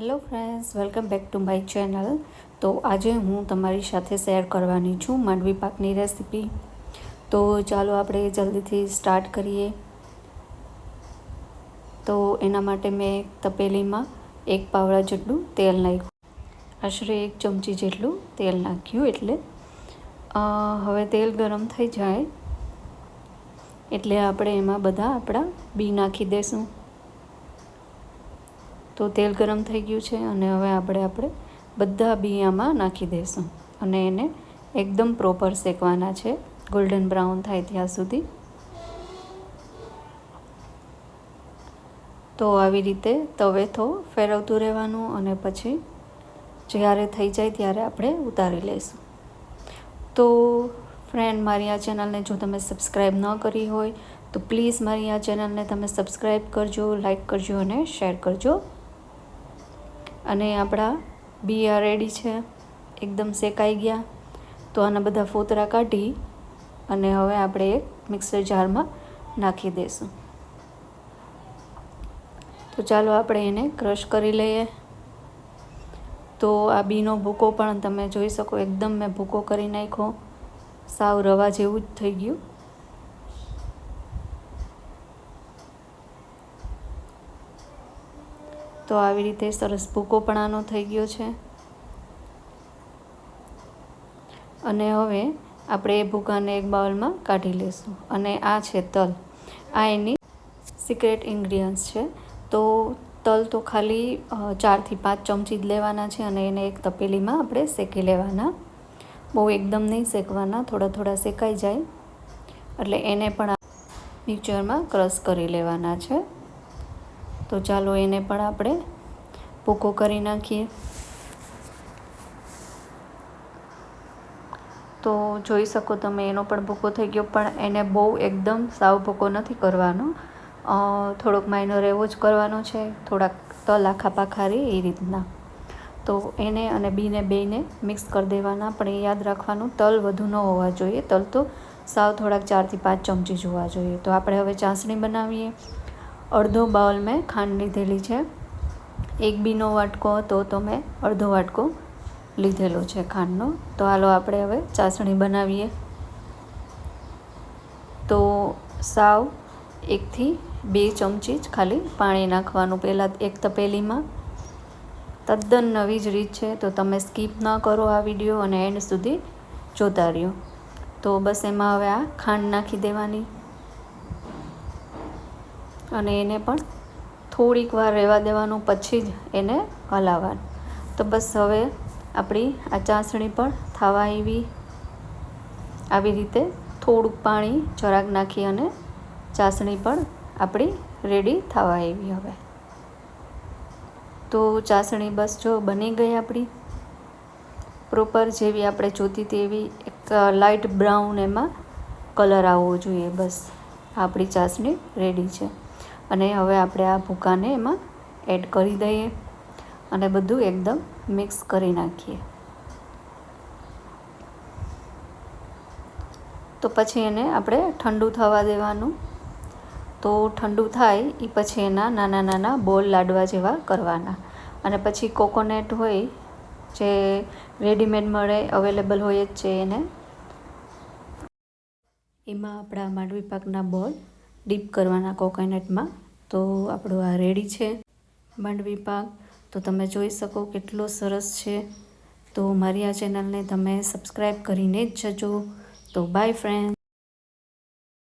Hello friends welcome back to my channel તો આજે હું તમારી સાથે શેર કરવાની છું માંડવી પાકની રેસીપી તો ચાલો આપણે જલ્દીથી સ્ટાર્ટ કરીએ. તો એના માટે મેં એક તપેલીમાં એક પાવડા જેટલું તેલ નાખ્યું. આશરે એક ચમચી જેટલું તેલ નાખ્યું એટલે હવે તેલ ગરમ થઈ જાય. એટલે આપણે એમાં બધા આપણા બી નાખી દઈશું તો તેલ ગરમ થઈ ગયું છે અને હવે આપણે આપણે બધા બિયામાં નાખી દઈશું. અને એને એકદમ પ્રોપર શેકવાના છે. ગોલ્ડન બ્રાઉન થાય ત્યાં સુધી. તો આવી રીતે તવેથો ફેરવતું રહેવાનું અને પછી જ્યારે થઈ જાય ત્યારે આપણે ઉતારી લઈશું. તો ફ્રેન્ડ મારી આ ચેનલને જો તમે સબસ્ક્રાઈબ ન કરી હોય, તો પ્લીઝ મારી આ ચેનલને તમે સબસ્ક્રાઈબ કરજો લાઈક કરજો અને શેર કરજો. અને આપણા બિયા રેડી છે. એકદમ શેકાઈ ગયા. તો આના બધા ફોતરા કાઢી અને હવે આપણે એક મિક્સર જારમાં નાખી દઈશું. તો ચાલો આપણે એને ક્રશ કરી લઈએ. તો આ બીનો ભૂકો પણ તમે જોઈ શકો, એકદમ મેં ભૂકો કરી નાખ્યો. સાવ રવા જેવું જ થઈ ગયું. તો આવી રીતે સરસ ભૂકો પણ આનો થઈ ગયો છે. અને હવે આપણે એ ભૂકાને એક બાઉલમાં કાઢી લઈશું. અને આ છે તલ. આ એની સિક્રેટ ઇન્ગ્રીડિયન્ટ્સ છે. તો તલ તો ખાલી ચારથી પાંચ ચમચી જ લેવાના છે અને એને એક તપેલીમાં આપણે શેકી લેવાના. બહુ એકદમ નહીં શેકવાના, થોડા થોડા શેકાઈ જાય. એટલે એને પણ મિક્સરમાં ક્રશ કરી લેવાના છે. તો ચાલો એને પણ આપણે ભૂકો કરી નાખીએ. તો જોઈ શકો તમે એનો પણ ભૂકો થઈ ગયો, પણ એને બહુ એકદમ સાવ ભૂકો નથી કરવાનો. થોડોક માઇનર એવો જ કરવાનો છે, થોડાક તલ આખા પાખારી એ રીતના. તો એને અને બીને બેને મિક્સ કરી દેવાના, પણ એ યાદ રાખવાનું, તલ વધુ ન હોવા જોઈએ. તલ તો સાવ થોડાક ચારથી પાંચ ચમચી જોવા જોઈએ. તો આપણે હવે ચાસણી બનાવીએ. અડધો બાઉલ મેં ખાંડ લીધેલી છે. એક બીનો વાટકો હતો તો મેં અડધો વાટકો લીધેલો છે ખાંડનો. તો હાલો આપણે હવે ચાસણી બનાવીએ. તો સાવ એકથી બે ચમચી જ ખાલી પાણી નાખવાનું પહેલાં એક તપેલીમાં. તદ્દન નવી જ રીત છે, તો તમે સ્કીપ ન કરો આ વીડિયો અને એન્ડ સુધી જોતા રહ્યો. તો બસ એમાં હવે આ ખાંડ નાખી દેવાની. અને એને પણ થોડીક વાર રહેવા દેવાનું પછી જ એને હલાવવાનું. તો બસ હવે આપણી આ ચાસણી પણ થવા આવી. આવી રીતે થોડુંક પાણી જરાક નાખી અને ચાસણી પણ આપણી રેડી થવા આવી હવે. તો ચાસણી બસ જો બની ગઈ આપણી. પ્રોપર જેવી આપણે જોતી હતી એવી એક લાઇટ બ્રાઉન એમાં કલર આવવો જોઈએ બસ. આપણી ચાસણી રેડી છે. અને હવે આપણે આ ભૂકાને એમાં એડ કરી દઈએ અને બધું એકદમ મિક્સ કરી નાખીએ. તો પછી એને આપણે ઠંડુ થવા દેવાનું. તો ઠંડુ થાય એ પછી એના નાના નાના બોલ લાડવા જેવા કરવાના. અને પછી કોકોનટ હોય, જે રેડીમેડ મળે, અવેલેબલ હોય જ છે એને. એમાં આપણા માંડવી પાકના બોલ ડીપ કરવાના કોકોનટમાં. તો આપણો આ રેડી છે માંડવી પાક. તો તમે જોઈ શકો કેટલો સરસ છે. તો મારી આ ચેનલને તમે સબસ્ક્રાઈબ કરીને જ જજો. તો બાય ફ્રેન્ડ.